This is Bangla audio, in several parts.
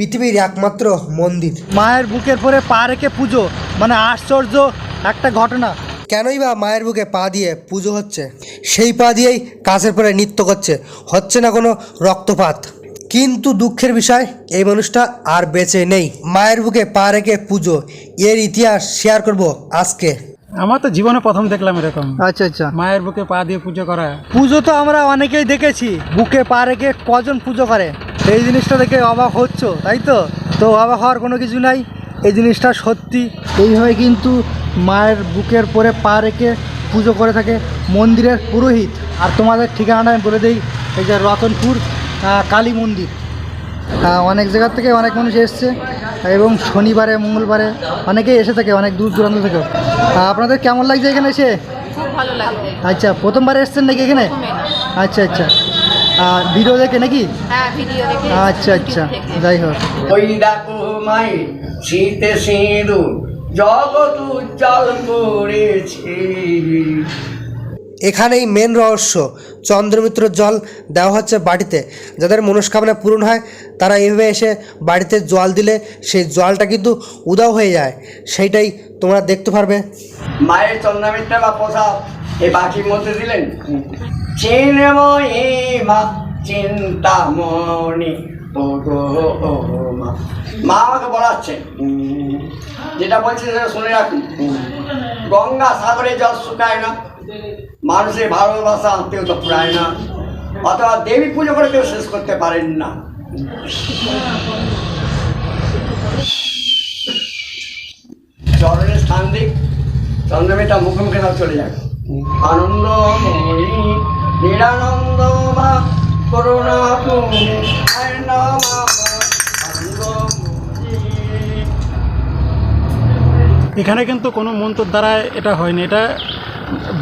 পৃথিবীর একমাত্র মন্দির। মায়ের বুকের পরে পা রেখে পুজো মানে আশ্চর্য একটা ঘটনা। কেনই বা মায়ের বুকে পা দিয়ে পুজো হচ্ছে? সেই পা দিয়েই কাছের পরে নৃত্য করছে। হচ্ছে না কোনো রক্তপাত। কিন্তু দুঃখের বিষয় এই মানুষটা আর বেঁচে নেই। মায়ের বুকে পা রেখে পুজো এর ইতিহাস শেয়ার করব আজকে। আমার তো জীবনে প্রথম দেখলাম এরকম। আচ্ছা আচ্ছা। মায়ের বুকে পা দিয়ে পুজো করা। পুজো তো আমরা অনেকেই দেখেছি। বুকে পা রেখে কজন পুজো করে? এই জিনিসটা দেখে অবাক হচ্ছ তাই তো? তো অবাক হওয়ার কোনো কিছু নাই। এই জিনিসটা সত্যি। এইভাবে কিন্তু মায়ের বুকের পরে পা রেখে পুজো করে থাকে মন্দিরের পুরোহিত। আর তোমাদের ঠিকানাটা আমি বলে দিই এই যে রতনপুর কালী মন্দির। অনেক জায়গার থেকে অনেক মানুষ এসছে এবং শনিবারে মঙ্গলবারে অনেকেই এসে থাকে অনেক দূর দূরান্ত থেকেও আহ, আপনাদের কেমন লাগছে এখানে এসে? আচ্ছা প্রথমবার এসছেন নাকি এখানে? আচ্ছা আচ্ছা। ভিডিও দেখে নাকি? হ্যাঁ ভিডিও দেখে। আচ্ছা আচ্ছা যাই হোক। ওই ডাকো মাই শীতে সিঁদুর জগৎ উজ্জ্বল করেছে। এখানেই মেন রহস্য চন্দ্রমিত্র জল দেওয়া হচ্ছে বাড়িতে। যাদের মনস্কামনা পূরণ হয় তারা এভাবে এসে বাড়িতে জল দিলে সেই জলটা কিন্তু উদাও হয়ে যায়। সেইটাই তোমরা দেখতে পারবে। মায়ের চন্দ্রমিত্রা বা প্রসাদ এই বাকির মধ্যে দিলেন? চিন্ময়ী মা চিন্তামণি ও গো মা। মা আমাকে বলাচ্ছে। যেটা বলছে সেটা শুনে রাখুন গঙ্গা সাগরে জল শুকায় না, মানুষের ভালোবাসা আত্মীয়তা ফুরায় না, অথবা দেবী পুজো করে কেউ শেষ করতে পারেন না। চরণের স্থান দিক চন্দ্রমিতা মুখে মুখে চলে যাবে আনন্দময়ী নিরানন্দ মা করুণা তুমি। এখানে কিন্তু কোনো মন্ত্র দ্বারা এটা হয়নি। এটা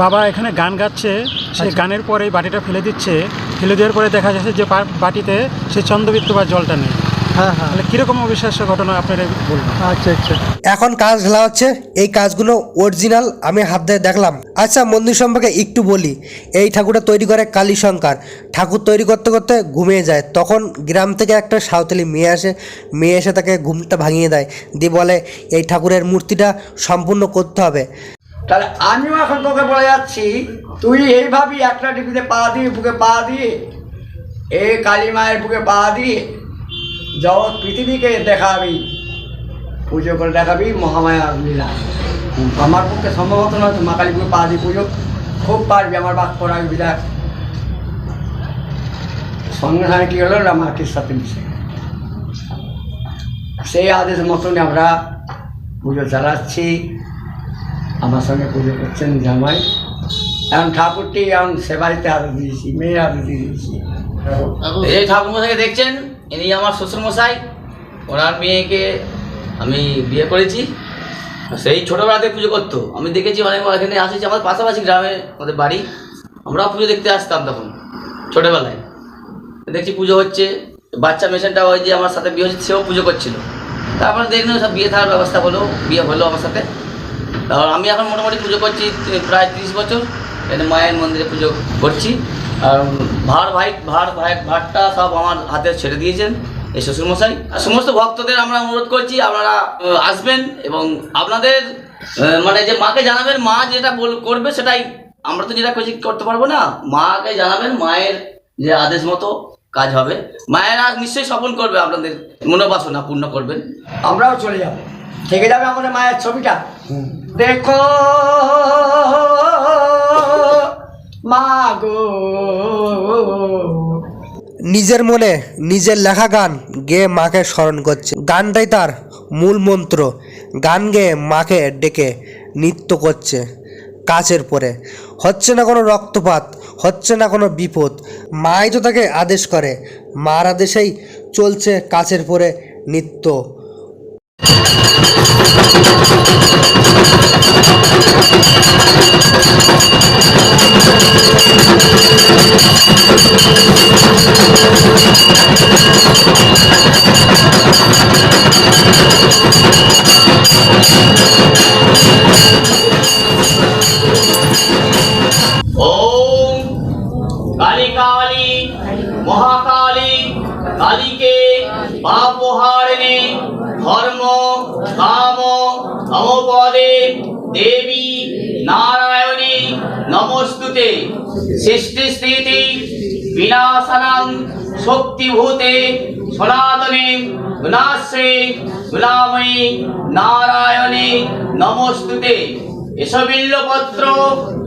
বাবা এখানে গান গাচ্ছে সে গানের পরে বাটিটা ফেলে দিচ্ছে। ফেলে দেওয়ার পরে দেখা যাচ্ছে যে বাটিতে সে চন্দ্রবিত্ত বা জলটা নেই। হ্যাঁ হ্যাঁ। তাহলে কীরকম অবিশ্বাস্য ঘটনা আপনারা বলবেন? আচ্ছা আচ্ছা। এখন কাজ ঢালা হচ্ছে এই কাজগুলো অরিজিনাল আমি হাত দিয়ে দেখলাম। আচ্ছা মন্দির সম্পর্কে একটু বলি। এই ঠাকুরটা তৈরি করে কালী শঙ্কর। ঠাকুর তৈরি করতে করতে ঘুমিয়ে যায়। তখন গ্রাম থেকে একটা সাঁওতালি মেয়ে আসে। মেয়ে এসে তাকে ঘুমটা ভাঙিয়ে দেয়। দিয়ে বলে এই ঠাকুরের মূর্তিটা সম্পূর্ণ করতে হবে। তাহলে আমিও এখন তোকে বলে যাচ্ছি তুই এইভাবে একটা টিভিতে পা দিয়ে বুকে পা দিয়ে এই কালী মায়ের বুকে পা দিয়ে জগৎ পৃথিবীকে দেখাবি। পুজো করে দেখাবি মহামায়ার লীলা। আমার পক্ষে সম্ভবত নয় তো মা কালী বুকে পা দিয়ে পুজো। খুব পারবি আমার বাক করাবি বিরাট সঙ্গে সঙ্গে কী হলো না মাটির সাথে মিশে। সেই আদেশ মতন আমরা পুজো চালাচ্ছি। আমার সঙ্গে পুজো করছেন জামাই। এখন ঠাকুরটি এখন সেবাইতে হাতে দিয়েছি, মেয়ে দিয়ে দিয়েছি। এই যে ঠাকুর মশাইকে দেখছেন? ইনি আমার শ্বশুর মশাই ওনার মেয়েকে আমি বিয়ে করেছি। সেই ছোটোবেলাতে পুজো করতো। আমি দেখেছি অনেক এখানে আসেছি আমার পাশাপাশি গ্রামে আমাদের বাড়ি। আমরাও পুজো দেখতে আসতাম তখন, ছোটোবেলায়। দেখছি পুজো হচ্ছে, বাচ্চা মেশিনটা ওই যে আমার সাথে বিয়ে হচ্ছে সেও পুজো করছিল। তারপরে দেখলাম সব বিয়ে থাকার ব্যবস্থা হলো, বিয়ে হলো আমার সাথে। তারপর আমি এখন মোটামুটি পুজো করছি, প্রায় তিরিশ বছর। এখানে মায়ের মন্দিরে পুজো করছি। আর ভাড় ভাই ভাড় ভাই ভাড়টা সব আমার হাতে ছেড়ে দিয়েছেন। এই শ্বশুরমশাই। আর সমস্ত ভক্তদের আমরা অনুরোধ করছি আপনারা আসবেন এবং আপনাদের মানে যে মাকে জানাবেন মা যেটা বল করবে সেটাই। আমরা তো যেটা কিছু করতে পারব না? মাকে জানাবেন মায়ের যে আদেশ মতো কাজ হবে। মায়েরা নিশ্চয়ই সফল করবে আপনাদের মনোবাসনা পূর্ণ করবেন। আমরাও চলে যাব। থেকে যাবে আমাদের মায়ের ছবিটা? দেখো মা গো নিজের মনে নিজের লেখা গান গেয়ে মাকে স্মরণ করছে। গানটাই তার মূল মন্ত্র। গান গেয়ে মাকে ডেকে নৃত্য করছে কাচের পরে। হচ্ছে না কোনো রক্তপাত, হচ্ছে না কোনো বিপদ। মাই তো তাকে আদেশ করে। মার আদেশেই চলছে কাচের পরে নৃত্য। ওম কালী কালী মহাকালী কালীকে পাপহারি সংহারিণী ধর্ম কাম অমপদে দেবী নারায়ণী নমস্তুতে। সৃষ্টি স্থিতি বিনাশানাং শক্তিভূতে সনাতনে গুণাশ্রে গুণাময়ী নারায়ণে নমস্তুতে। এসবিল্লপত্র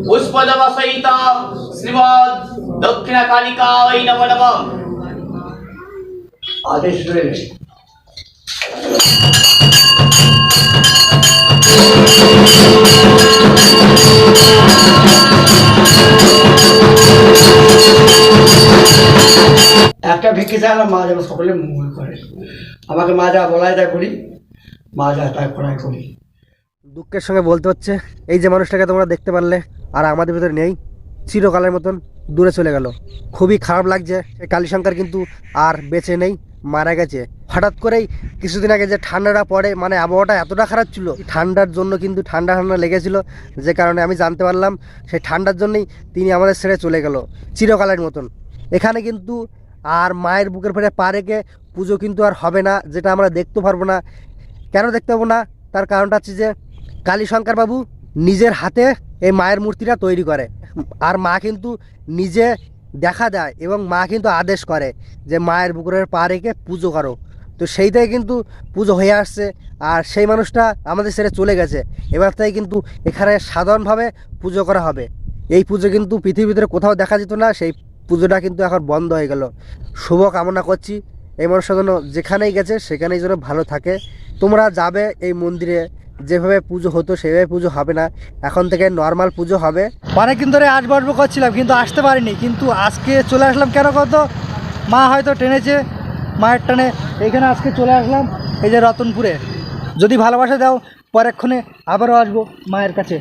পুষ্পজবা সহিত শ্রীমদ কালিকায় নম নমঃ। আদেশ রইলে একটা ভিক্ষি চাইলাম মা যেন সকলে মঙ্গল করে। আমাকে মা যা বলায় তাই করি, মা যা তাই করাই করি। দুঃখের সঙ্গে বলতে হচ্ছে, এই যে মানুষটাকে তোমরা দেখতে পারলে, আর আমাদের ভিতরে নেই, চিরকালের মতন দূরে চলে গেল। খুবই খারাপ লাগছে সেই কালীশঙ্কর কিন্তু আর বেঁচে নেই। মারা গেছে। হঠাৎ করেই কিছুদিন আগে যে ঠান্ডাটা পড়ে মানে আবহাওয়াটা এতটা খারাপ ছিল ঠান্ডার জন্য কিন্তু ঠান্ডা ঠান্ডা লেগেছিল, যে কারণে আমি জানতে পারলাম, সেই ঠান্ডার জন্যই তিনি আমাদের ছেড়ে চলে গেল, চিরকালের মতন। এখানে কিন্তু আর মায়ের বুকের ফেরে পা রেখে পুজো কিন্তু আর হবে না, যেটা আমরা দেখতে পারব না। কেন দেখতে পাবো না? তার কারণটা হচ্ছে যে কালীশঙ্কর বাবু নিজের হাতে এই মায়ের মূর্তিটা তৈরি করে। আর মা কিন্তু নিজে দেখা দেয় এবং মা কিন্তু আদেশ করে যে মায়ের বুকুরের পা রেখে পুজো করো। তো সেইটাই কিন্তু পুজো হয়ে আসছে আর সেই মানুষটা আমাদের ছেড়ে চলে গেছে। এবার তাই কিন্তু এখানে সাধারণভাবে পুজো করা হবে। এই পুজো কিন্তু পৃথিবীর ভিতরে কোথাও দেখা যেত না, সেই পুজোটা কিন্তু এখন বন্ধ হয়ে গেল। শুভ কামনা করছি। এই মানুষটা যেন যেখানেই গেছে, সেখানেই যেন ভালো থাকে। তোমরা যাবে এই মন্দিরে যেভাবে পুজো হতো সেভাবে পুজো হবে না। এখন থেকে নর্মাল পুজো হবে। অনেকদিন ধরে আসব আসব করছিলাম, কিন্তু আসতে পারিনি। কিন্তু আজকে চলে আসলাম কেন কত মা হয়তো টেনেছে, মায়ের টানে। এইখানে আজকে চলে আসলাম, এই যে রতনপুরে। যদি ভালোবাসা দাও, পরেক্ষণে আবারও আসব মায়ের কাছে।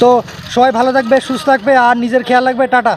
তো সবাই ভালো থাকবে, সুস্থ থাকবে, আর নিজের খেয়াল রাখবে। টাটা।